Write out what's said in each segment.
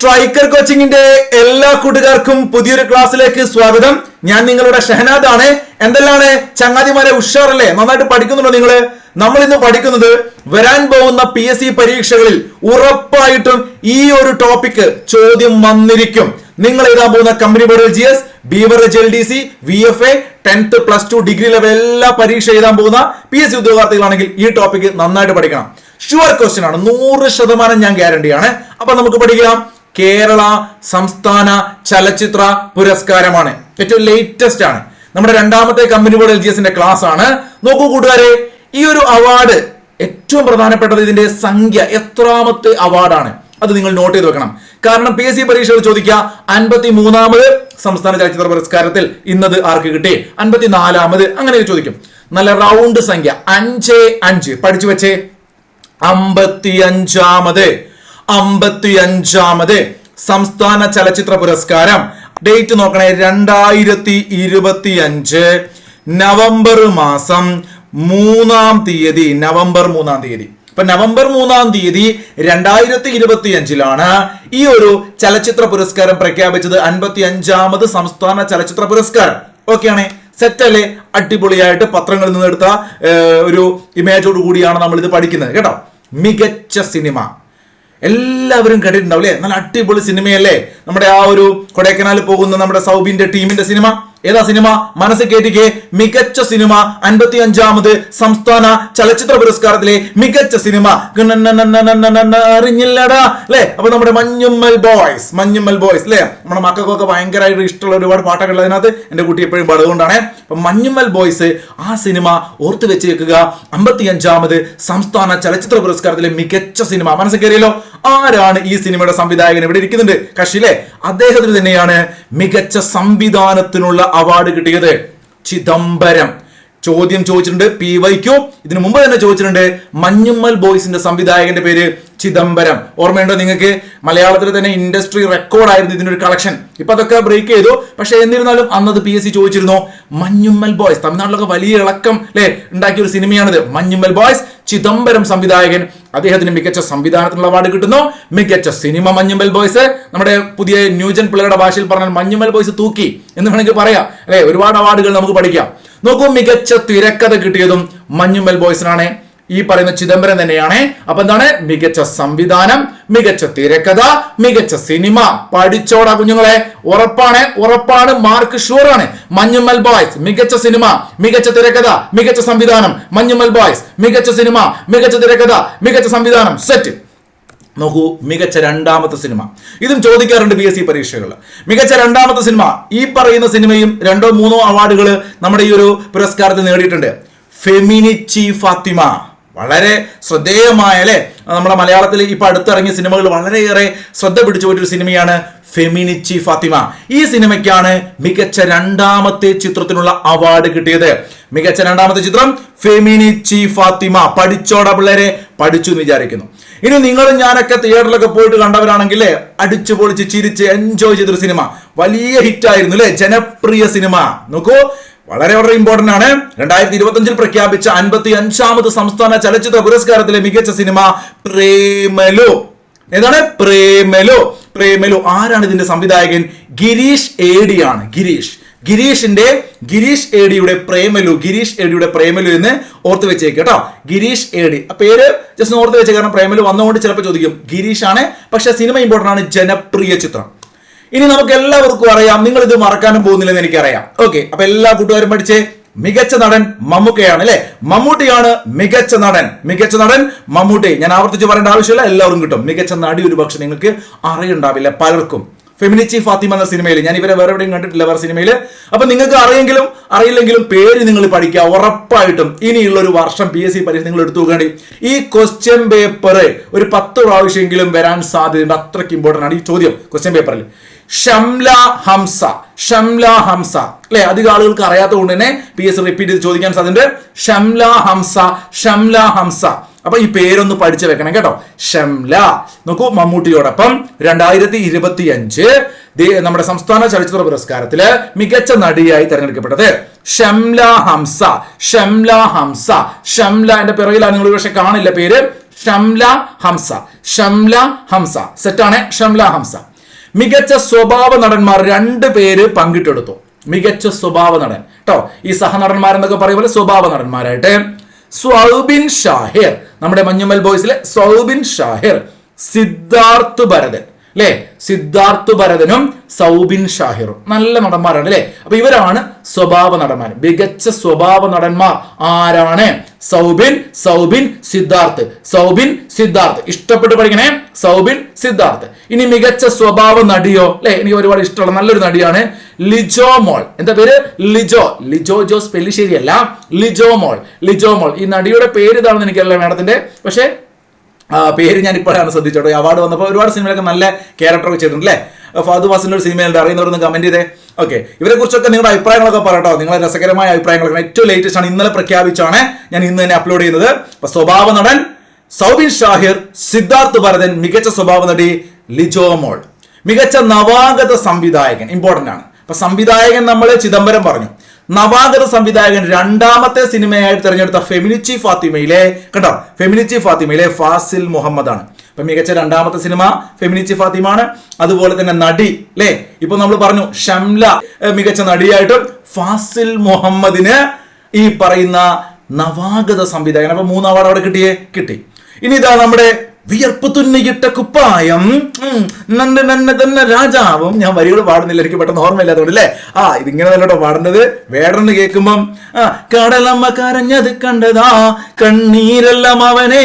Striker കോച്ചിങ്ങിന്റെ എല്ലാ കൂട്ടുകാർക്കും പുതിയൊരു ക്ലാസ്സിലേക്ക് സ്വാഗതം. ഞാൻ നിങ്ങളുടെ ഷഹനാദ് ആണ് എന്തെല്ലാണ്? ചങ്ങാതിമാരെ ഉഷാറല്ലേ? നന്നായിട്ട് പഠിക്കുന്നുണ്ടോ നിങ്ങൾ? നമ്മൾ ഇന്ന് പഠിക്കുന്നത് വരാൻ പോകുന്ന പി എസ് സി പരീക്ഷകളിൽ ഉറപ്പായിട്ടും ഈ ഒരു ടോപ്പിക്ക് ചോദ്യം വന്നിരിക്കും. നിങ്ങൾ എഴുതാൻ പോകുന്ന company board G S beverage L D C V F A tenth plus two degree level എല്ലാ പരീക്ഷ എഴുതാൻ പോകുന്ന പി എസ് സി ഉദ്യോഗാർത്ഥികളാണെങ്കിൽ ഈ ടോപ്പിക്ക് നന്നായിട്ട് പഠിക്കണം. ഷുവർ ക്വസ്റ്റ്യൻ ആണ്. നൂറ് ശതമാനം ഞാൻ ഗ്യാരണ്ടിയാണ് അപ്പൊ നമുക്ക് പഠിക്കാം. കേരള സംസ്ഥാന ചലച്ചിത്ര പുരസ്കാരമാണ്. ഏറ്റവും ലേറ്റസ്റ്റ് ആണ്. നമ്മുടെ രണ്ടാമത്തെ കമ്പനി ബോർഡ് എൽ ജി എസിന്റെ ക്ലാസ് ആണ്. നോക്കൂ കൂട്ടുകാരെ ഈ ഒരു അവാർഡ് ഏറ്റവും പ്രധാനപ്പെട്ടത് ഇതിന്റെ സംഖ്യ എത്രാമത്തെ അവാർഡാണ് അത് നിങ്ങൾ നോട്ട് ചെയ്ത് വെക്കണം. കാരണം പി എസ് സി പരീക്ഷകൾ ചോദിക്കുക അൻപത്തി മൂന്നാമത് സംസ്ഥാന ചലച്ചിത്ര പുരസ്കാരത്തിൽ ഇന്നത് ആർക്ക് കിട്ടി? അൻപത്തി നാലാമത് അങ്ങനെ ചോദിക്കും. നല്ല റൗണ്ട് സംഖ്യ അഞ്ച് അഞ്ച്. പഠിച്ചു വെച്ചേ അമ്പത്തി അഞ്ചാമത് അമ്പത്തി അഞ്ചാമത് സംസ്ഥാന ചലച്ചിത്ര പുരസ്കാരം. ഡേറ്റ് നോക്കണേ രണ്ടായിരത്തി ഇരുപത്തി അഞ്ച് നവംബർ മാസം മൂന്നാം തീയതി നവംബർ മൂന്നാം തീയതി. ഇപ്പൊ നവംബർ മൂന്നാം തീയതി രണ്ടായിരത്തി ഇരുപത്തി അഞ്ചിലാണ് ഈ ഒരു ചലച്ചിത്ര പുരസ്കാരം പ്രഖ്യാപിച്ചത്. അൻപത്തി അഞ്ചാമത് സംസ്ഥാന ചലച്ചിത്ര പുരസ്കാരം. ഓക്കെയാണ് സെറ്റ് അല്ലേ? അടിപൊളിയായിട്ട് പത്രങ്ങളിൽ നിന്ന് എടുത്ത ഒരു ഇമേജോട് കൂടിയാണ് നമ്മൾ ഇത് പഠിക്കുന്നത്. കേട്ടോ? മികച്ച സിനിമ. എല്ലാവരും കേട്ടിട്ടുണ്ടാവും അല്ലേ? നല്ല അടിപൊളി സിനിമയല്ലേ? നമ്മുടെ ആ ഒരു കൊടൈക്കനാൽ പോകുന്ന നമ്മുടെ സൗബിന്റെ ടീമിന്റെ സിനിമ. ഏതാ സിനിമ? മനസ്സ് കേട്ടിക്കെ മികച്ച സിനിമ. അൻപത്തി അഞ്ചാമത് സംസ്ഥാന ചലച്ചിത്ര പുരസ്കാരത്തിലെ മികച്ച സിനിമ. അറിഞ്ഞില്ലടാ. അല്ലെ? അപ്പൊ നമ്മുടെ മഞ്ഞുമ്മൽ ബോയ്സ്. മഞ്ഞുമ്മൽ ബോയ്സ് അല്ലെ? നമ്മുടെ മക്കൾക്കൊക്കെ ഭയങ്കരമായിട്ട് ഇഷ്ടമുള്ള ഒരുപാട് പാട്ടൊക്കെ അതിനകത്ത് എന്റെ കുട്ടി എപ്പോഴും പാടുകൊണ്ടാണ് അപ്പൊ മഞ്ഞുമ്മൽ ബോയ്സ് ആ സിനിമ ഓർത്ത് വെച്ച് വെക്കുക അമ്പത്തി അഞ്ചാമത് സംസ്ഥാന ചലച്ചിത്ര പുരസ്കാരത്തിലെ മികച്ച സിനിമ. മനസ്സിൽ കയറിയല്ലോ ആരാണ് ഈ സിനിമയുടെ സംവിധായകൻ ഇവിടെ ഇരിക്കുന്നുണ്ട്? കക്ഷി അല്ലെ? അദ്ദേഹത്തിന് തന്നെയാണ് മികച്ച സംവിധാനത്തിനുള്ള അവാർഡ് കിട്ടിയത് ചിദംബരം. ചോദ്യം ചോദിച്ചിട്ടുണ്ട് പി വൈക്കു ഇതിനു മുമ്പ് തന്നെ ചോദിച്ചിട്ടുണ്ട് മഞ്ഞുമ്മൽ ബോയ്സിന്റെ സംവിധായകന്റെ പേര് ചിദംബരം. ഓർമ്മയുണ്ടോ നിങ്ങൾക്ക്? മലയാളത്തിൽ തന്നെ ഇൻഡസ്ട്രി റെക്കോർഡായിരുന്നു ഇതിനൊരു കളക്ഷൻ ഇപ്പൊ അതൊക്കെ ബ്രേക്ക് ചെയ്തു. പക്ഷെ എന്നിരുന്നാലും അന്നത് പി എസ് സി ചോദിച്ചിരുന്നു മഞ്ഞുമ്മൽ ബോയ്സ് തമിഴ്നാട്ടിലൊക്കെ വലിയ ഇളക്കം അല്ലെ ഉണ്ടാക്കിയ ഒരു സിനിമയാണിത്. മഞ്ഞുമ്മൽ ബോയ്സ് ചിദംബരം സംവിധായകൻ. അദ്ദേഹത്തിന് മികച്ച സംവിധാനത്തിനുള്ള അവാർഡ് കിട്ടുന്നു. മികച്ച സിനിമ മഞ്ഞുമ്മൽ ബോയ്സ് നമ്മുടെ പുതിയ ന്യൂജൻ പിള്ളേരുടെ ഭാഷയിൽ പറഞ്ഞാൽ മഞ്ഞുമ്മൽ ബോയ്സ് തൂക്കി എന്ന് വേണമെങ്കിൽ പറയാം. അല്ലെ ഒരുപാട് അവാർഡുകൾ നമുക്ക് പഠിക്കാം. നോക്കൂ മികച്ച തിരക്കഥ കിട്ടിയതും മഞ്ഞുമ്മൽ ബോയ്സിനാണ് ഈ പറയുന്ന ചിദംബരം തന്നെയാണ്. അപ്പൊ എന്താണ്? മികച്ച സംവിധാനം മികച്ച തിരക്കഥ മികച്ച സിനിമ. പഠിച്ചോടാ കുഞ്ഞുങ്ങളെ. ഉറപ്പാണ് ഉറപ്പാണ് മാർക്ക് ഷുവർ ആണ്. മഞ്ഞുമ്മൽ ബോയ്സ് മികച്ച സിനിമ മികച്ച തിരക്കഥ മികച്ച സംവിധാനം. മഞ്ഞുമ്മൽ ബോയ്സ് മികച്ച സിനിമ മികച്ച തിരക്കഥ മികച്ച സംവിധാനം. സെറ്റ് നോക്കൂ മികച്ച രണ്ടാമത്തെ സിനിമ. ഇതും ചോദിക്കാറുണ്ട് പി എസ് സി പരീക്ഷകളിൽ മികച്ച രണ്ടാമത്തെ സിനിമ. ഈ പറയുന്ന സിനിമയും രണ്ടോ മൂന്നോ അവാർഡുകൾ നമ്മുടെ ഈ ഒരു പുരസ്കാരത്തിൽ നേടിയിട്ടുണ്ട്. ഫെമിനിച്ചി ഫാത്തിമ വളരെ ശ്രദ്ധേയമായ അല്ലെ? നമ്മുടെ മലയാളത്തിൽ ഇപ്പൊ അടുത്തിറങ്ങിയ സിനിമകൾ വളരെയേറെ ശ്രദ്ധ പിടിച്ചു പോയിട്ടൊരു സിനിമയാണ് ഫെമിനിച്ചി ഫാത്തിമ. ഈ സിനിമയ്ക്കാണ് മികച്ച രണ്ടാമത്തെ ചിത്രത്തിനുള്ള അവാർഡ് കിട്ടിയത്. മികച്ച രണ്ടാമത്തെ ചിത്രം ഫെമിനിച്ചി ഫാത്തിമ. പഠിച്ചോട പിള്ളേരെ പഠിച്ചു എന്ന് വിചാരിക്കുന്നു. ഇനി നിങ്ങളും ഞാനൊക്കെ തിയേറ്ററിലൊക്കെ പോയിട്ട് കണ്ടവരാണെങ്കിൽ അടിച്ചു പൊളിച്ച് ചിരിച്ച് എൻജോയ് ചെയ്തൊരു സിനിമ. വലിയ ഹിറ്റ് ആയിരുന്നു അല്ലെ? ജനപ്രിയ സിനിമ. നോക്കൂ വളരെ വളരെ ഇമ്പോർട്ടന്റ് ആണ്. രണ്ടായിരത്തി ഇരുപത്തി പ്രഖ്യാപിച്ച അൻപത്തി അഞ്ചാമത് സംസ്ഥാന ചലച്ചിത്ര പുരസ്കാരത്തിലെ മികച്ച സിനിമ പ്രേമലു. ഏതാണ്? പ്രേമലു. പ്രേമലു ആരാണ് ഇതിന്റെ സംവിധായകൻ? ഗിരീഷ് ഏഡിയാണ് ഗിരീഷ്. ഗിരീഷിന്റെ ഗിരീഷ് ഏഡിയുടെ പ്രേമലു ഗിരീഷ് ഏഡിയുടെ പ്രേമലു എന്ന് ഓർത്ത് വെച്ചേക്ക് കേട്ടോ. ഗിരീഷ് ഏഡി പേര് ജസ്റ്റ് ഓർത്ത് വെച്ചേ കാരണം പ്രേമലു വന്നുകൊണ്ട് ചിലപ്പോൾ ചോദിക്കും ഗിരീഷ് ആണ് പക്ഷെ സിനിമ ഇമ്പോർട്ടന്റ് ആണ് ജനപ്രിയ ചിത്രം. ഇനി നമുക്ക് എല്ലാവർക്കും അറിയാം. നിങ്ങൾ ഇത് മറക്കാനും പോകുന്നില്ലെന്ന് എനിക്കറിയാം. ഓക്കെ അപ്പൊ എല്ലാ കൂട്ടുകാരും പഠിച്ചേ മികച്ച നടൻ മമ്മൂക്കയാണ് അല്ലെ? മമ്മൂട്ടിയാണ് മികച്ച നടൻ. മികച്ച നടൻ മമ്മൂട്ടി. ഞാൻ ആവർത്തിച്ച് പറയേണ്ട ആവശ്യമില്ല എല്ലാവരും കിട്ടും. മികച്ച നടി ഒരു പക്ഷെ നിങ്ങൾക്ക് അറിയുണ്ടാവില്ല പലർക്കും. ഫെമിനിച്ചി ഫാത്തിമ എന്ന സിനിമയിൽ ഞാൻ ഇവരെ വേറെ എവിടെയും കണ്ടിട്ടില്ല വേറെ സിനിമയിൽ അപ്പൊ നിങ്ങൾക്ക് അറിയെങ്കിലും അറിയില്ലെങ്കിലും പേര് നിങ്ങൾ പഠിക്കുക ഉറപ്പായിട്ടും. ഇനിയുള്ള ഒരു വർഷം പി എസ് സി പരീക്ഷ നിങ്ങൾ എടുത്തു നോക്കേണ്ടി ഈ ക്വസ്റ്റ്യൻ പേപ്പർ ഒരു പത്ത് പ്രാവശ്യമെങ്കിലും വരാൻ സാധ്യതയുണ്ട്. അത്രയ്ക്ക് ഇമ്പോർട്ടന്റ് ആണ് ഈ ചോദ്യം ക്വസ്റ്റ്യൻ പേപ്പറിൽ ഷംല ഹംസ ഷംല ഹംസ. അല്ലെ? അധികം ആളുകൾക്ക് അറിയാത്തതുകൊണ്ട് തന്നെ പി എസ് റിപ്പീറ്റ് ചെയ്ത് ചോദിക്കാൻ സാധ്യതയുണ്ട്. ഷംല ഹംസ ഷംല ഹംസ. അപ്പൊ ഈ പേരൊന്ന് പഠിച്ചു വെക്കണം കേട്ടോ. ഷംല. നോക്കൂ മമ്മൂട്ടിയോടൊപ്പം രണ്ടായിരത്തി ഇരുപത്തി അഞ്ച് നമ്മുടെ സംസ്ഥാന ചലച്ചിത്ര പുരസ്കാരത്തിൽ മികച്ച നടിയായി തെരഞ്ഞെടുക്കപ്പെട്ടത് ഷംല ഹംസ ഷംല ഹംസ. ഷംല എന്റെ പിറകിലാണ് നിങ്ങൾ പക്ഷെ കാണില്ല പേര്. ഷംല ഹംസ ഷംല ഹംസ. സെറ്റാണ് ഷംല ഹംസ. മികച്ച സ്വഭാവ നടന്മാർ രണ്ട് പേര് പങ്കിട്ടെടുത്തു. മികച്ച സ്വഭാവ നടൻ. കേട്ടോ ഈ സഹനടന്മാരെന്നൊക്കെ പറയുമ്പോൾ സ്വഭാവ നടന്മാരായിട്ട്. സൗബിൻ ഷാഹിർ. നമ്മുടെ മഞ്ഞുമൽ ബോയ്സിലെ സൗബിൻ ഷാഹിർ. സിദ്ധാർത്ഥ് ഭരതൻ. അല്ലെ സിദ്ധാർത്ഥ് ഭരതനും സൗബിൻ ഷാഹിറും. നല്ല നടന്മാരാണ് അല്ലേ അപ്പൊ ഇവരാണ് സ്വഭാവ നടന്മാർ മികച്ച സ്വഭാവ നടന്മാർ ആരാണ്? സൗബിൻ സൗബിൻ സിദ്ധാർത്ഥ്. സൗബിൻ സിദ്ധാർത്ഥ്. ഇഷ്ടപ്പെട്ട് പഠിക്കണേ? സൗബിൻ സിദ്ധാർത്ഥ്. ഇനി മികച്ച സ്വഭാവ നടിയോ? അല്ലെ എനിക്ക് ഒരുപാട് ഇഷ്ടമുള്ള നല്ലൊരു നടിയാണ് ലിജോ മോൾ. എന്താ പേര്? ലിജോ. ലിജോ ജോസ് പെല്ലിശ്ശേരിയല്ല ലിജോ മോൾ. ലിജോ മോൾ. ഈ നടിയുടെ പേര് ഇതാണെന്ന് എനിക്കല്ല മാഡത്തിന്റെ. പക്ഷേ പേര് ഞാൻ ഇപ്പോഴാണ് ശ്രദ്ധിച്ചോട്ടോ ഈ അവാർഡ് വന്നപ്പോൾ ഒരുപാട് സിനിമയിലൊക്കെ നല്ല ക്യാരക്ടറൊക്കെ ചെയ്തിട്ടുണ്ട് അല്ലേ? ഫാദു ഫാസിന്റെ ഒരു സിനിമയിൽ അറിയുന്നവരൊന്ന് കമന്റ് ചെയ്തേ. ഓക്കെ ഇവരെ കുറിച്ചൊക്കെ നിങ്ങളുടെ അഭിപ്രായങ്ങളൊക്കെ പറയട്ടോ നിങ്ങളെ രസകരമായ അഭിപ്രായങ്ങളൊക്കെ. ഏറ്റവും ലേറ്റസ്റ്റ് ആണ് ഇന്നലെ പ്രഖ്യാപിച്ചാണ് ഞാൻ ഇന്ന് തന്നെ അപ്ലോഡ് ചെയ്യുന്നത്. അപ്പൊ സ്വഭാവ നടൻ സൗബിൻ ഷാഹിർ സിദ്ധാർത്ഥ് ഭരതൻ മികച്ച സ്വഭാവ നടി ലിജോ മോൾ. മികച്ച നവാഗത സംവിധായകൻ ഇമ്പോർട്ടന്റ് ആണ്. അപ്പൊ സംവിധായകൻ നമ്മൾ ചിദംബരം പറഞ്ഞു. നവാഗത സംവിധായകൻ രണ്ടാമത്തെ സിനിമയായിട്ട് തിരഞ്ഞെടുത്ത ഫെമിനിച്ചി ഫാത്തിമയിലെ കേട്ടോ ഫെമിനിച്ചി ഫാത്തിമയിലെ ഫാസിൽ മുഹമ്മദാണ്. ആണ് അപ്പൊ മികച്ച രണ്ടാമത്തെ സിനിമ ഫെമിനിച്ചി ഫാത്തിമാണ് അതുപോലെ തന്നെ നടി അല്ലേ ഇപ്പൊ നമ്മൾ പറഞ്ഞു ഷംല മികച്ച നടിയായിട്ടും ഫാസിൽ മുഹമ്മദിന് ഈ പറയുന്ന നവാഗത സംവിധായകൻ. അപ്പൊ മൂന്ന് അവാർഡ് അവിടെ കിട്ടിയേ? കിട്ടി. ഇനി ഇതാ നമ്മുടെ വിയർപ്പ് തുന്നിയിട്ട കുപ്പായം. നന്ന നന്ന തന്നെ രാജാവും. ഞാൻ വരികൾ പാടുന്നില്ല എനിക്ക് പെട്ടെന്ന് ഓർമ്മയില്ലാത്തതുകൊണ്ട് അല്ലേ? ആ ഇതിങ്ങനെ നല്ലോട്ടോ പാടുന്നത്. വേടന്ന് കേൾക്കുമ്പം ആ കടലമ്മ കരഞ്ഞത് കണ്ടതാ. കണ്ണീരെല്ലാം അവനെ.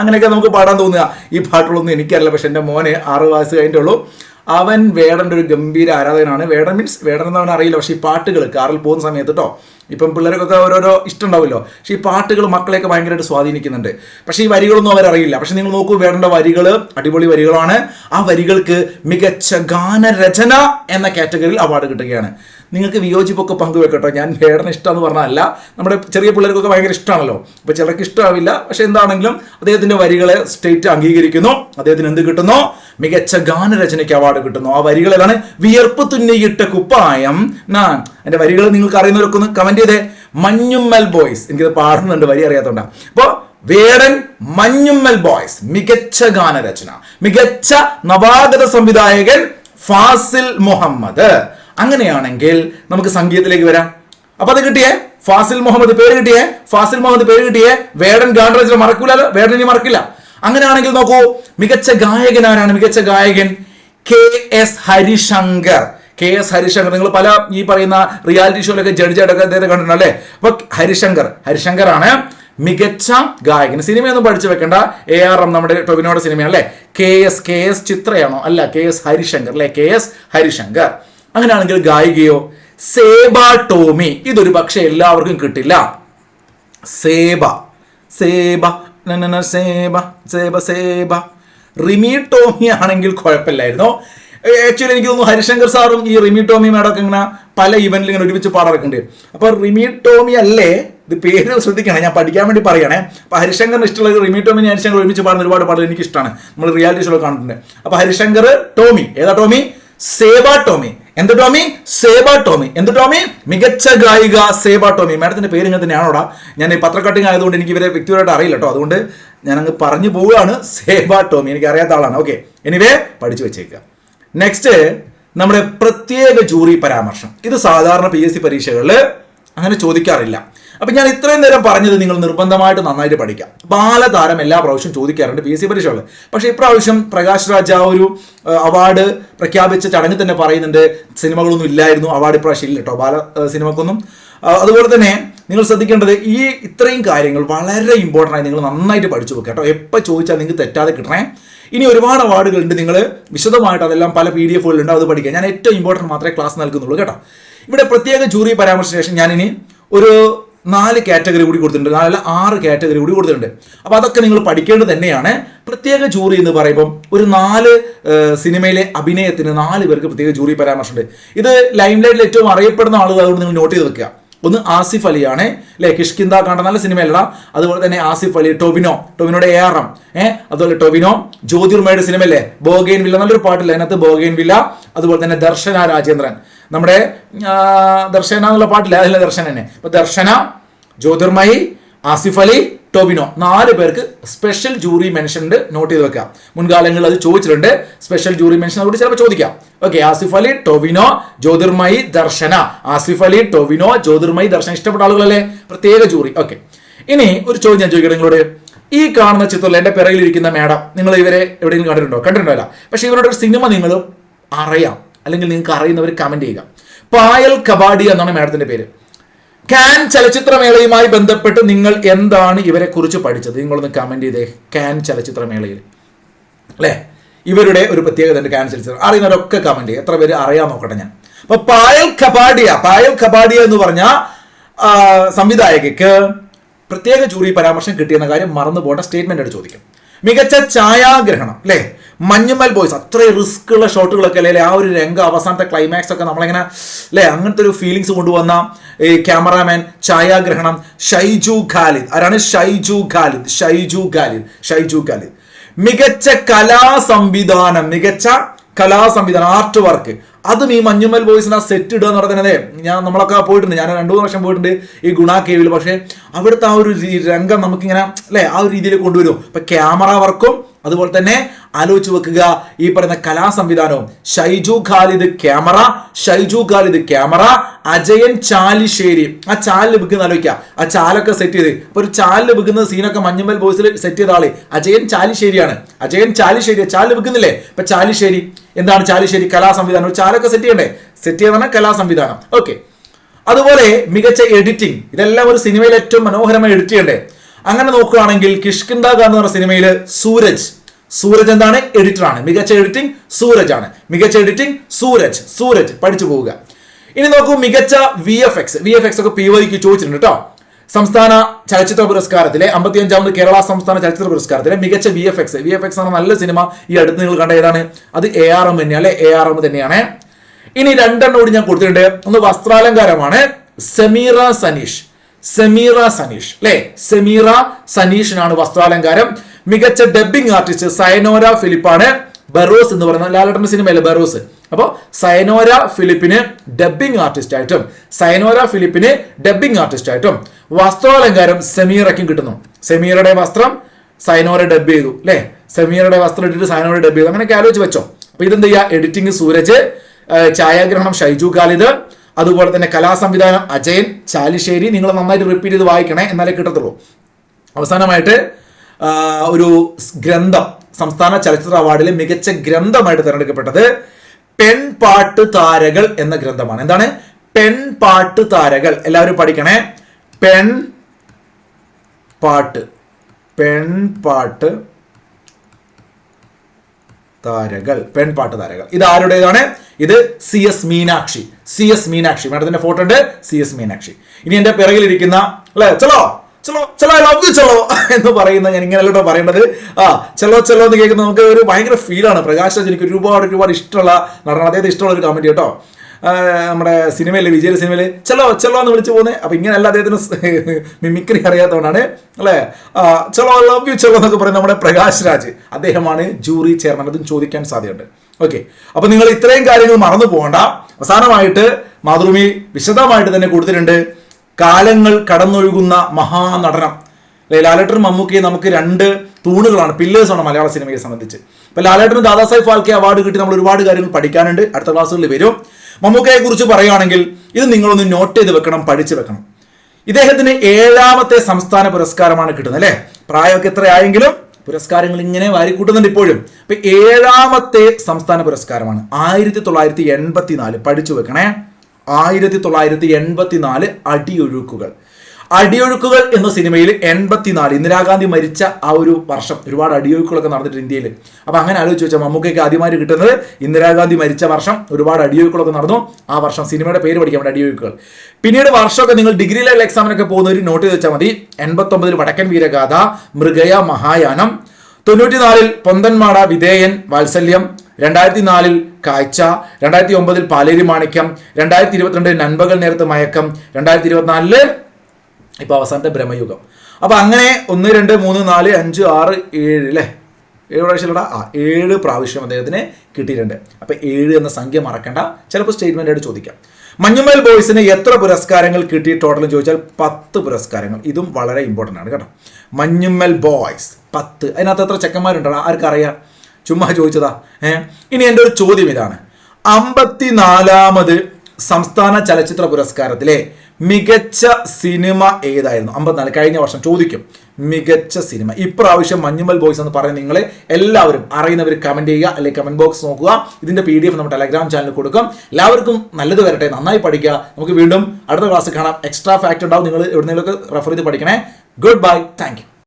അങ്ങനെയൊക്കെ നമുക്ക് പാടാൻ തോന്നുക. ഈ പാട്ടുകളൊന്നും എനിക്കറിയില്ല പക്ഷെ എന്റെ മോനെ ആറ് വയസ്സ് കഴിഞ്ഞേ ഉള്ളൂ. അവൻ വേടന്റെ ഒരു ഗംഭീര ആരാധകനാണ്. വേടൻ മീൻസ് വേടൻ എന്നവൻ അറിയില്ല പക്ഷെ ഈ പാട്ടുകൾ കാറിൽ പോകുന്ന സമയത്ത് കേട്ടോ ഇപ്പം പിള്ളേർക്കൊക്കെ ഓരോരോ ഇഷ്ടം പക്ഷേ പക്ഷെ ഈ പാട്ടുകൾ മക്കളെയൊക്കെ ഭയങ്കരമായിട്ട് സ്വാധീനിക്കുന്നുണ്ട്. പക്ഷേ ഈ വരികളൊന്നും അവരറിയില്ല. പക്ഷെ നിങ്ങൾ നോക്കൂ വേണ്ട വരികൾ അടിപൊളി വരികളാണ്. ആ വരികൾക്ക് മികച്ച ഗാനരചന എന്ന കാറ്റഗറിയിൽ അവാർഡ് കിട്ടുകയാണ്. നിങ്ങൾക്ക് വിയോജിപ്പൊക്കെ പങ്കുവെക്കട്ടോ. ഞാൻ വേടന് ഇഷ്ടമെന്ന് പറഞ്ഞതല്ല. നമ്മുടെ ചെറിയ പിള്ളേർക്കൊക്കെ ഭയങ്കര ഇഷ്ടമാണല്ലോ. അപ്പോൾ ചിലർക്ക് ഇഷ്ടമാവില്ല. പക്ഷെ എന്താണെങ്കിലും അദ്ദേഹത്തിന്റെ വരികളെ സ്റ്റേറ്റ് അംഗീകരിക്കുന്നു. അദ്ദേഹത്തിന് എന്ത് കിട്ടുന്നു? മികച്ച ഗാനരചനയ്ക്ക് അവാർഡ് കിട്ടുന്നു. ആ വരികളേതാണ് വിയർപ്പ് തുന്നിയിട്ട കുപ്പായം. ഞാൻ എന്റെ വരികൾ നിങ്ങൾക്ക് അറിയുന്നവരൊക്കെ ഒന്ന് കമന്റ് ചെയ്തേ. മഞ്ഞുമ്മൽ ബോയ്സ് എനിക്കത് പാടുന്നുണ്ട് വരി അറിയാത്തതുകൊണ്ടാണ് അപ്പോൾ വേടൻ മഞ്ഞുമ്മൽ ബോയ്സ് മികച്ച ഗാനരചന. മികച്ച നവാഗത സംവിധായകൻ ഫാസിൽ മുഹമ്മദ്. അങ്ങനെയാണെങ്കിൽ നമുക്ക് സംഗീതത്തിലേക്ക് വരാം. അപ്പൊ അത് കിട്ടിയേ? ഫാസിൽ മുഹമ്മദ് പേര് കിട്ടിയേ? ഫാസിൽ മുഹമ്മദ് പേര് കിട്ടിയേ? വേടൻ മറക്കൂലല്ലോ വേടൻ ഇനി മറക്കില്ല. അങ്ങനെയാണെങ്കിൽ നോക്കൂ മികച്ച ഗായകൻ ആരാണ്? മികച്ച ഗായകൻ K S Harishankar. K S Harishankar നിങ്ങൾ പല ഈ പറയുന്ന റിയാലിറ്റി ഷോയിലൊക്കെ ജഡ്ജായിട്ടൊക്കെ അദ്ദേഹത്തെ കണ്ടിട്ടുണ്ട് അല്ലേ? അപ്പൊ ഹരിശങ്കർ ഹരിശങ്കർ ആണ് മികച്ച ഗായകൻ. സിനിമയൊന്നും പഠിച്ചു വെക്കേണ്ട. എ ആർ എം നമ്മുടെ ടൊവിനോയുടെ സിനിമയാണ് അല്ലേ? കെ എസ് കെ എസ് ചിത്രയാണോ? അല്ല കെ എസ് ഹരിശങ്കർ അല്ലെ? K S Harishankar. അങ്ങനെയാണെങ്കിൽ ഗായികയോ സേബ ടോമി. ഇതൊരു പക്ഷെ എല്ലാവർക്കും കിട്ടില്ല. സേബ സേബ സേബ സേബ സേബ. റിമി ടോമി ആണെങ്കിൽ കുഴപ്പമില്ലായിരുന്നു. ആക്ച്വലി എനിക്ക് തോന്നുന്നു ഹരിശങ്കർ സാറും ഈ റിമി ടോമി മാഡമൊക്കെ ഇങ്ങനെ പല ഇവന്റിൽ ഇങ്ങനെ ഒരുമിച്ച് പാടാറൊക്കെ അപ്പൊ റിമി ടോമി അല്ലേ? ഇത് പേര് ശ്രദ്ധിക്കണം ഞാൻ പഠിക്കാൻ വേണ്ടി പറയണേ. അപ്പൊ ഹരിശങ്കറിന് ഇഷ്ടമുള്ള റിമി ടോമി ഹരിശങ്കർ ഒരുമിച്ച് പാടുന്ന ഒരുപാട് പാടുകൾ എനിക്ക് ഇഷ്ടമാണ് നമ്മൾ റിയാലിറ്റി ഷോ കാണുന്നുണ്ട്. അപ്പൊ ഹരിശങ്കർ ടോമി. ഏതാ ടോമി? സേബ ടോമി. എന്ത് ടോമി? സേബ ടോമി. എന്ത് ടോമി? മികച്ച ഗായിക സേബ ടോമി. മാഡത്തിന്റെ പേര് ഇങ്ങനെ തന്നെയാണോടാ. ഞാൻ ഈ പത്രക്കട്ടിങ് ആയതുകൊണ്ട് എനിക്ക് ഇവരെ വ്യക്തിപരമായിട്ട് അറിയില്ല കേട്ടോ. അതുകൊണ്ട് ഞാൻ അങ്ങ് പറഞ്ഞു പോവുകയാണ് സേബ ടോമി. എനിക്ക് അറിയാത്ത ആളാണ്. ഓക്കെ. എനിവേ പഠിച്ചു വെച്ചേക്കുക. നെക്സ്റ്റ് നമ്മുടെ പ്രത്യേക ജൂറി പരാമർശം. ഇത് സാധാരണ പി എസ് സി പരീക്ഷകളിൽ അങ്ങനെ ചോദിക്കാറില്ല. അപ്പൊ ഞാൻ ഇത്രയും നേരം പറഞ്ഞത് നിങ്ങൾ നിർബന്ധമായിട്ട് നന്നായിട്ട് പഠിക്കാം. ബാലതാരം എല്ലാ പ്രാവശ്യം ചോദിക്കാറുണ്ട് പി എസ് സി പരീക്ഷകൾ. പക്ഷേ ഇപ്രാവശ്യം പ്രകാശ് രാജ ഒരു അവാർഡ് പ്രഖ്യാപിച്ച ചടങ്ങിൽ തന്നെ പറയുന്നുണ്ട് സിനിമകളൊന്നും ഇല്ലായിരുന്നു അവാർഡ് ഇപ്രാവശ്യം ഇല്ല കേട്ടോ ബാല സിനിമക്കൊന്നും. അതുപോലെ തന്നെ നിങ്ങൾ ശ്രദ്ധിക്കേണ്ടത് ഈ ഇത്രയും കാര്യങ്ങൾ വളരെ ഇമ്പോർട്ടന്റ് ആയി നിങ്ങൾ നന്നായിട്ട് പഠിച്ചു വെക്കുക കേട്ടോ എപ്പോൾ ചോദിച്ചാൽ നിങ്ങൾക്ക് തെറ്റാതെ കിട്ടണേ. ഇനി ഒരുപാട് അവാർഡുകൾ ഉണ്ട് നിങ്ങൾ വിശദമായിട്ട് അതെല്ലാം പല പി ഡി എഫുകളുണ്ട് അത് പഠിക്കുക ഞാൻ ഏറ്റവും ഇമ്പോർട്ടന്റ് മാത്രമേ ക്ലാസ് നൽകുന്നുള്ളൂ കേട്ടോ. ഇവിടെ പ്രത്യേക ജൂറി പരാമർശ ശേഷം ഞാനിനി ഒരു നാല് കാറ്റഗറി കൂടി കൊടുത്തിട്ടുണ്ട്. നാലല്ല ആറ് കാറ്റഗറി കൂടി കൊടുത്തിട്ടുണ്ട്. അപ്പോൾ അതൊക്കെ നിങ്ങൾ പഠിക്കേണ്ടത് തന്നെയാണ്. പ്രത്യേക ജൂറി എന്ന് പറയുമ്പം ഒരു നാല് സിനിമയിലെ അഭിനയത്തിന് നാല് പേർക്ക് പ്രത്യേക ജൂറി പരാമർശമുണ്ട്. ഇത് ലൈംലൈറ്റിൽ ഏറ്റവും അറിയപ്പെടുന്ന ആളുകൾ അതുകൊണ്ട് നിങ്ങൾ നോട്ട് ചെയ്ത് വെക്കുക. ഒന്ന് ആസിഫ് അലിയാണ് അല്ലെ കിഷ്കിന്ദ കണ്ട നല്ല സിനിമയല്ല അതുപോലെ തന്നെ ആസിഫ് അലി ടൊവിനോ. ടൊവിനോടെ എ ആർ എം ഏഹ് അതുപോലെ ടൊവിനോ. ജ്യോതിർമയുടെ സിനിമയല്ലേ? Bougainvillea. നല്ലൊരു പാട്ടില്ല അതിനകത്ത് ബോഗേൻ വില്ല. അതുപോലെ തന്നെ ദർശന രാജേന്ദ്രൻ. നമ്മുടെ ദർശന എന്നുള്ള പാട്ടില്ല? അതിലെ ദർശന തന്നെ ദർശന ജ്യോതിർമയി ആസിഫ് അലി ടൊവിനോ നാല് പേർക്ക് സ്പെഷ്യൽ ജൂറി മെൻഷൻ ഉണ്ട് നോട്ട് ചെയ്ത് വെക്കാം. മുൻകാലങ്ങളിൽ അത് ചോദിച്ചിട്ടുണ്ട്. സ്പെഷ്യൽ ജൂറി മെൻഷൻ അതുകൊണ്ട് ചിലപ്പോൾ ചോദിക്കാം. ഓക്കെ ആസിഫ് അലി ടൊവിനോ ജ്യോതിർമയി ദർശന. ആസിഫ് അലി ടൊവിനോ ജ്യോതിർമയി ദർശന. ഇഷ്ടപ്പെട്ട ആളുകളല്ലേ? പ്രത്യേക ജൂറി ഓക്കെ ഇനി ഒരു ചോദ്യം ഞാൻ ചോദിക്കട്ടെ നിങ്ങളോട്. ഈ കാണുന്ന ചിത്രത്തിൽ എന്റെ പിറകിലിരിക്കുന്ന മാഡം നിങ്ങൾ ഇവരെ എവിടെയെങ്കിലും കണ്ടിട്ടുണ്ടോ? കണ്ടിട്ടുണ്ടോ? പക്ഷേ ഇവരുടെ ഒരു സിനിമ നിങ്ങൾ അറിയാം. അല്ലെങ്കിൽ നിങ്ങൾക്ക് അറിയുന്നവർ കമന്റ് ചെയ്യുക. പായൽ കബാഡി എന്നാണ് മാഡത്തിന്റെ പേര്. കാൻ ചലച്ചിത്രമേളയുമായി ബന്ധപ്പെട്ട് നിങ്ങൾ എന്താണ് ഇവരെ കുറിച്ച് പഠിച്ചത്? നിങ്ങളൊന്ന് കമന്റ് ചെയ്തേ. കാൻ ചലച്ചിത്രമേളയിൽ. അല്ലേ? ഇവരുടെ ഒരു പ്രത്യേകത ഉണ്ട് കാൻ ചലച്ചിത്രം. അറിയുന്നവരൊക്കെ കമന്റ് ചെയ്യും. എത്ര പേര് അറിയാൻ നോക്കട്ടെ ഞാൻ. അപ്പൊ പായൽ കപാഡിയ പായൽ കപാഡിയ എന്ന് പറഞ്ഞ സംവിധായകയ്ക്ക് പ്രത്യേക ജൂറി പരാമർശം കിട്ടിയെന്ന കാര്യം മറന്നു പോകേണ്ട സ്റ്റേറ്റ്മെന്റ് ആയിട്ട് ചോദിക്കും. മികച്ച ഛായാഗ്രഹണം. അല്ലേ? മഞ്ഞുമൽ ബോയ്സ് അത്രയും റിസ്ക് ഉള്ള ഷോട്ടുകളൊക്കെ അല്ലേ? ആ ഒരു രംഗം അവസാനത്തെ ക്ലൈമാക്സ് ഒക്കെ നമ്മളിങ്ങനെ അല്ലേ? അങ്ങനത്തെ ഒരു ഫീലിങ്സ് കൊണ്ടുവന്ന ഈ ക്യാമറാമാൻ ഛായാഗ്രഹണം ഷൈജു ഖാലിദ്. ആരാണ് ഷൈജു ഖാലിദ്? ഷൈജു ഖാലിദ്. ഷൈജു ഖാലിദ്. മികച്ച കലാ സംവിധാനം മികച്ച കലാ സംവിധാനം ആർട്ട് വർക്ക് അതും ഈ മഞ്ഞുമൽ ബോയ്സിന് ആ സെറ്റ് ഇടുക എന്ന് പറയുന്നത് ഞാൻ നമ്മളൊക്കെ പോയിട്ടുണ്ട്. ഞാൻ രണ്ടു മൂന്ന് വർഷം പോയിട്ടുണ്ട് ഈ ഗുണ കേവിൽ പക്ഷേ അവിടുത്തെ ആ ഒരു രംഗം നമുക്കിങ്ങനെ അല്ലെ? ആ ഒരു രീതിയിൽ കൊണ്ടുവരും. അപ്പൊ ക്യാമറ വർക്കും അതുപോലെ തന്നെ ആലോചിച്ച് വെക്കുക ഈ പറയുന്ന കലാ സംവിധാനവും ഷൈജു ഖാലിദ് ക്യാമറ ഷൈജു ഖാലിദ് ക്യാമറ അജയൻ ചാലിശ്ശേരി. ആ ചാലിൽ വെക്കുന്ന ആലോചിക്കുക. ആ ചാലൊക്കെ സെറ്റ് ചെയ്ത്. അപ്പൊ ഒരു ചാലിൽ വെക്കുന്ന സീനൊക്കെ മഞ്ഞമ്മൽ ബോയ്സിൽ സെറ്റ് ചെയ്ത ആൾ അജയൻ ചാലിശ്ശേരിയാണ്. അജയൻ ചാലിശ്ശേരി ചാലിൽ വെക്കുന്നില്ലേ? ഇപ്പൊ ചാലിശ്ശേരി. എന്താണ് ചാലിശ്ശേരി കലാ സംവിധാനം ചാലൊക്കെ സെറ്റ് ചെയ്യണ്ടേ? സെറ്റ് ചെയ്താണ് കലാ സംവിധാനം ഓക്കെ അതുപോലെ മികച്ച എഡിറ്റിംഗ് ഇതെല്ലാം ഒരു സിനിമയിൽ ഏറ്റവും മനോഹരമായി എഡിറ്റ് ചെയ്യണ്ടേ? അങ്ങനെ നോക്കുകയാണെങ്കിൽ കിഷ്കിന്ദ എന്ന് പറഞ്ഞ സിനിമയിൽ സൂരജ്. സൂരജ് എന്താണ്? എഡിറ്റർ ആണ്. മികച്ച എഡിറ്റിംഗ് സൂരജ് ആണ്. മികച്ച എഡിറ്റിംഗ് സൂരജ്. സൂരജ് പഠിച്ചു പോവുക. ഇനി നോക്കൂ മികച്ച V F X V F X ഒക്കെ പി വൈക്ക് ചോദിച്ചിട്ടുണ്ട് കേട്ടോ സംസ്ഥാന ചലച്ചിത്ര പുരസ്കാരത്തിലെ അമ്പത്തിയഞ്ചാമത് കേരള സംസ്ഥാന ചലച്ചിത്ര പുരസ്കാരത്തിലെ മികച്ച V F X V F X എന്ന നല്ല സിനിമ. ഈ അടുത്ത് നിങ്ങൾ കണ്ട ഏതാണ്? അത് എ ആർ എം തന്നെയാണ് അല്ലെ? എ ആർ എം തന്നെയാണ്. ഇനി രണ്ടെണ്ണം കൂടി ഞാൻ കൊടുത്തിട്ടുണ്ട്. ഒന്ന് വസ്ത്രാലങ്കാരമാണ്. സെമീറ സനീഷ്. സെമീറ സനീഷ്. അല്ലെ? സെമീറ സനീഷിനാണ് വസ്ത്രാലങ്കാരം. മികച്ച ഡബ്ബിംഗ് ആർട്ടിസ്റ്റ് സയനോര ഫിലിപ്പാണ് ബറോസ് എന്ന് പറയുന്ന ലാലട്ടന്റെ സിനിമയിലെ ബറോസ്. അപ്പോ സയനോര ഫിലിപ്പിന് ഡബ്ബിംഗ് ആർട്ടിസ്റ്റ് ആയിട്ടും സയനോര ഫിലിപ്പിന് ഡബ്ബിംഗ് ആർട്ടിസ്റ്റ് ആയിട്ടും വസ്ത്രാലങ്കാരം സെമീറയ്ക്കും കിട്ടുന്നു. സെമീറയുടെ വസ്ത്രം സൈനോര ഡബ് ചെയ്തു അല്ലെ? സെമീറയുടെ വസ്ത്രം ഇട്ടിട്ട് സൈനോര ഡബ് ചെയ്തു. അങ്ങനെയൊക്കെ ആലോചിച്ച് വെച്ചോ. അപ്പൊ ഇതെന്ത് ചെയ്യുക എഡിറ്റിംഗ് സൂരജ് ഛായാഗ്രഹണം ഷൈജു ഖാലിദ് അതുപോലെ തന്നെ കലാസംവിധാനം അജയൻ ചാലിശ്ശേരി. നിങ്ങൾ നന്നായിട്ട് റിപ്പീറ്റ് ചെയ്ത് വായിക്കണേ എന്നാലേ കിട്ടത്തുള്ളൂ. അവസാനമായിട്ട് ഒരു ഗ്രന്ഥം സംസ്ഥാന ചലച്ചിത്ര അവാർഡിലെ മികച്ച ഗ്രന്ഥമായിട്ട് തിരഞ്ഞെടുക്കപ്പെട്ടത് പെൺപാട്ട് താരകൾ എന്ന ഗ്രന്ഥമാണ്. എന്താണ്? പെൺപാട്ട് താരകൾ എല്ലാവരും പഠിക്കണേ. പെൺ പാട്ട് പെൺപാട്ട്. താരകൾ പെൺപാട്ട് താരകൾ ഇത് ആരുടേതാണ്? ഇത് C S Meenakshi. C S Meenakshi. മാഡത്തിന്റെ ഫോട്ടോ ഉണ്ട്. C S Meenakshi. ഇനി എന്റെ പിറകിലിരിക്കുന്ന അല്ലേ? ചലോ ചലോ ചലോ ലവ് യു ചലോ എന്ന് പറയുന്ന ഞാൻ ഇങ്ങനെയല്ലോ പറയേണ്ടത്. ആ ചലോ ചലോ എന്ന് കേൾക്കുന്ന നമുക്ക് ഒരു ഭയങ്കര ഫീലാണ് പ്രകാശ് എനിക്ക് ഒരുപാട് ഒരുപാട് ഇഷ്ടമുള്ള നടനാണ്. അദ്ദേഹത്തെ ഇഷ്ടമുള്ള ഒരു കമന്റ് കേട്ടോ. നമ്മുടെ സിനിമയിലെ വിജയ സിനിമയിൽ ചലോ ചലോ എന്ന് വിളിച്ചു പോകുന്നത്. അപ്പൊ ഇങ്ങനെയല്ല അദ്ദേഹത്തിന് മിമിക്രി അറിയാത്തതുകൊണ്ടാണ് അല്ലെ? ചലോ ലവ് യു ചലോ എന്നൊക്കെ പറയുന്നത് നമ്മുടെ പ്രകാശ് രാജ്. അദ്ദേഹമാണ് ജൂറി ചെയർമാൻ അതും ചോദിക്കാൻ സാധ്യതയുണ്ട്. ഓക്കെ അപ്പൊ നിങ്ങൾ ഇത്രയും കാര്യങ്ങൾ മറന്നു പോകണ്ട. അവസാനമായിട്ട് മാതൃഭൂമി വിശദമായിട്ട് തന്നെ കൊടുത്തിട്ടുണ്ട്. കാലങ്ങൾ കടന്നൊഴുകുന്ന മഹാനടനം. അല്ലെ ലാലേട്ടനും മമ്മൂക്കയും നമുക്ക് രണ്ട് തൂണുകളാണ് പില്ലേഴ്സാണ് മലയാള സിനിമയെ സംബന്ധിച്ച്. ഇപ്പൊ ലാലേട്ടന് ദാദാസാഹിബ് ഫാൽക്കെ അവാർഡ് കിട്ടി നമ്മൾ ഒരുപാട് കാര്യങ്ങൾ പഠിക്കാനുണ്ട്. അടുത്ത ക്ലാസ്സുകളിൽ വരും. മമ്മൂക്കയെ കുറിച്ച് പറയുകയാണെങ്കിൽ ഇത് നിങ്ങളൊന്ന് നോട്ട് ചെയ്ത് വെക്കണം പഠിച്ചു വെക്കണം. ഇദ്ദേഹത്തിന് ഏഴാമത്തെ സംസ്ഥാന പുരസ്കാരമാണ് കിട്ടുന്നത് അല്ലെ? പ്രായമൊക്കെ എത്രയായെങ്കിലും പുരസ്കാരങ്ങൾ ഇങ്ങനെ വാരിക്കൂട്ടുന്നുണ്ട് ഇപ്പോഴും. അപ്പൊ ഏഴാമത്തെ സംസ്ഥാന പുരസ്കാരമാണ്. ആയിരത്തി തൊള്ളായിരത്തി എൺപത്തിനാല് പഠിച്ചു വെക്കണേ. ആയിരത്തി തൊള്ളായിരത്തി എൺപത്തിനാല് അടിയൊഴുക്കുകൾ. അടിയൊഴുക്കുകൾ എന്ന സിനിമയിൽ എൺപത്തിനാല് ഇന്ദിരാഗാന്ധി മരിച്ച ആ ഒരു വർഷം ഒരുപാട് അടിയൊഴുക്കുകളൊക്കെ നടന്നിട്ടുണ്ട് ഇന്ത്യയിൽ. അപ്പൊ അങ്ങനെ ആലോചിച്ച് വെച്ചാൽ മമ്മൂക്കയ്ക്ക് ആദ്യമായിട്ട് കിട്ടുന്നത് ഇന്ദിരാഗാന്ധി മരിച്ച വർഷം ഒരുപാട് അടിയൊഴുക്കുകളൊക്കെ നടന്നു. ആ വർഷം സിനിമയുടെ പേര് പഠിക്കാൻ വേണ്ടി അടിയൊഴുക്കുകൾ. പിന്നീട് വർഷമൊക്കെ നിങ്ങൾ ഡിഗ്രി ലെവൽ എക്സാമിനൊക്കെ പോകുന്ന ഒരു നോട്ട് ചെയ്ത് വെച്ചാൽ മതി. എൺപത്തി ഒമ്പതിൽ വടക്കൻ വീരഗാഥ മൃഗയ മഹായാനം തൊണ്ണൂറ്റിനാലിൽ പൊന്തൻമാട വിധേയൻ വാത്സല്യം രണ്ടായിരത്തി നാലിൽ കാഴ്ച രണ്ടായിരത്തി ഒമ്പതിൽ പാലേരി മാണിക്യം രണ്ടായിരത്തി ഇരുപത്തിരണ്ടിൽ നൻപകൽ നേരത്ത് മയക്കം രണ്ടായിരത്തി ഇരുപത്തിനാലിൽ ഇപ്പൊ അവസാനത്തെ ബ്രഹ്മയുഗം. അപ്പൊ അങ്ങനെ ഒന്ന് രണ്ട് മൂന്ന് നാല് അഞ്ച് ആറ് ഏഴ് അല്ലേ ഏഴ് പ്രാവശ്യം ആ ഏഴ് പ്രാവശ്യം അദ്ദേഹത്തിന് കിട്ടിയിട്ടുണ്ട്. അപ്പൊ ഏഴ് എന്ന സംഖ്യ മറക്കണ്ട. ചിലപ്പോൾ സ്റ്റേറ്റ്മെന്റ് ആയിട്ട് ചോദിക്കാം. മഞ്ഞുമൽ ബോയ്സിന് എത്ര പുരസ്കാരങ്ങൾ കിട്ടി ടോട്ടൽ ചോദിച്ചാൽ പത്ത് പുരസ്കാരങ്ങൾ. ഇതും വളരെ ഇമ്പോർട്ടന്റ് ആണ് കേട്ടോ. മഞ്ഞുമ്മൽ ബോയ്സ് പത്ത്. അതിനകത്ത് എത്ര ചെക്കന്മാരുണ്ടോ ആർക്കറിയാം? ചുമ്മാ ചോദിച്ചതാ. ഏഹ് ഇനി എന്റെ ഒരു ചോദ്യം ഇതാണ്. അമ്പത്തിനാലാമത് സംസ്ഥാന ചലച്ചിത്ര പുരസ്കാരത്തിലെ മികച്ച സിനിമ ഏതായിരുന്നു? അമ്പത്തിനാല് കഴിഞ്ഞ വർഷം ചോദിക്കും. മികച്ച സിനിമ. ഇപ്രാവശ്യം മഞ്ഞുമൽ ബോയ്സ് എന്ന് പറയുന്ന നിങ്ങളെ എല്ലാവരും അറിയുന്നവർ കമന്റ് ചെയ്യുക. അല്ലെങ്കിൽ കമന്റ് ബോക്സ് നോക്കുക. ഇതിന്റെ പി ഡി എഫ് നമ്മുടെ ടെലഗ്രാം ചാനലിൽ കൊടുക്കും. എല്ലാവർക്കും നല്ലത് വരട്ടെ. നന്നായി പഠിക്കുക. നമുക്ക് വീണ്ടും അടുത്ത ക്ലാസ് കാണാം. എക്സ്ട്രാ ഫാക്ട് ഉണ്ടാവും. നിങ്ങൾ എവിടെയെങ്കിലുമൊക്കെ റെഫർ ചെയ്ത് പഠിക്കണേ. Good bye thank